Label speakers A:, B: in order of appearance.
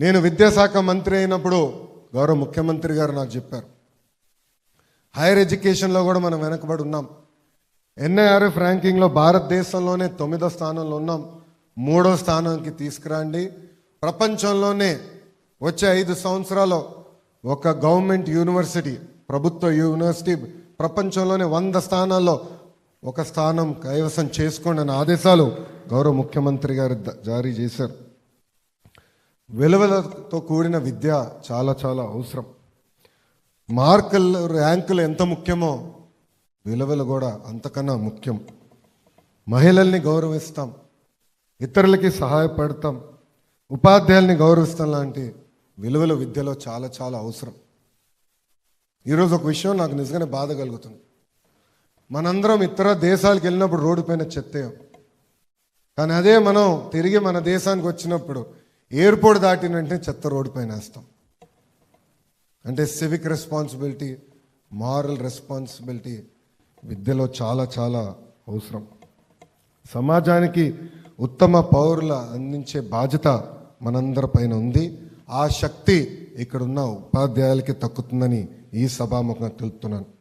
A: నేను విద్యాశాఖ మంత్రి అయినప్పుడు గౌరవ ముఖ్యమంత్రి గారు నాకు చెప్పారు. హైయర్ ఎడ్యుకేషన్లో కూడా మనం వెనకబడి ఉన్నాం. ఎన్ఐఆర్ఎఫ్ ర్యాంకింగ్లో భారతదేశంలోనే తొమ్మిదో స్థానంలో ఉన్నాం. మూడో స్థానానికి తీసుకురండి. ప్రపంచంలోనే వచ్చే ఐదు సంవత్సరాలు ఒక గవర్నమెంట్ యూనివర్సిటీ ప్రభుత్వ యూనివర్సిటీ ప్రపంచంలోనే వంద స్థానాల్లో ఒక స్థానం కైవసం చేసుకోండి అనే ఆదేశాలు గౌరవ ముఖ్యమంత్రి గారు జారీ చేశారు. విలువలతో కూడిన విద్య చాలా చాలా అవసరం. మార్కులు ర్యాంకులు ఎంత ముఖ్యమో విలువలు కూడా అంతకన్నా ముఖ్యం. మహిళల్ని గౌరవిస్తాం ఇతరులకి సహాయపడతాం ఉపాధ్యాయుల్ని గౌరవిస్తాం లాంటి విలువలు విద్యలో చాలా చాలా అవసరం. ఈరోజు ఒక విషయం నాకు నిజంగానే బాధ కలుగుతుంది. మనందరం ఇతర దేశాలకు వెళ్ళినప్పుడు రోడ్డు పైన చెత్తేయం కానీ అదే మనం తిరిగి మన దేశానికి వచ్చినప్పుడు ఎయిర్పోర్ట్ దాటిన వెంటనే చెత్త రోడ్డు పైన వేస్తాం. అంటే సివిక్ రెస్పాన్సిబిలిటీ మారల్ రెస్పాన్సిబిలిటీ విద్యలో చాలా చాలా అవసరం. సమాజానికి ఉత్తమ పౌరుల అందించే బాధ్యత మనందరి పైన ఉంది. ఆ శక్తి ఇక్కడున్న ఉపాధ్యాయులకి తక్కుతుందని ఈ సభాముఖంగా తెలుపుతున్నాను.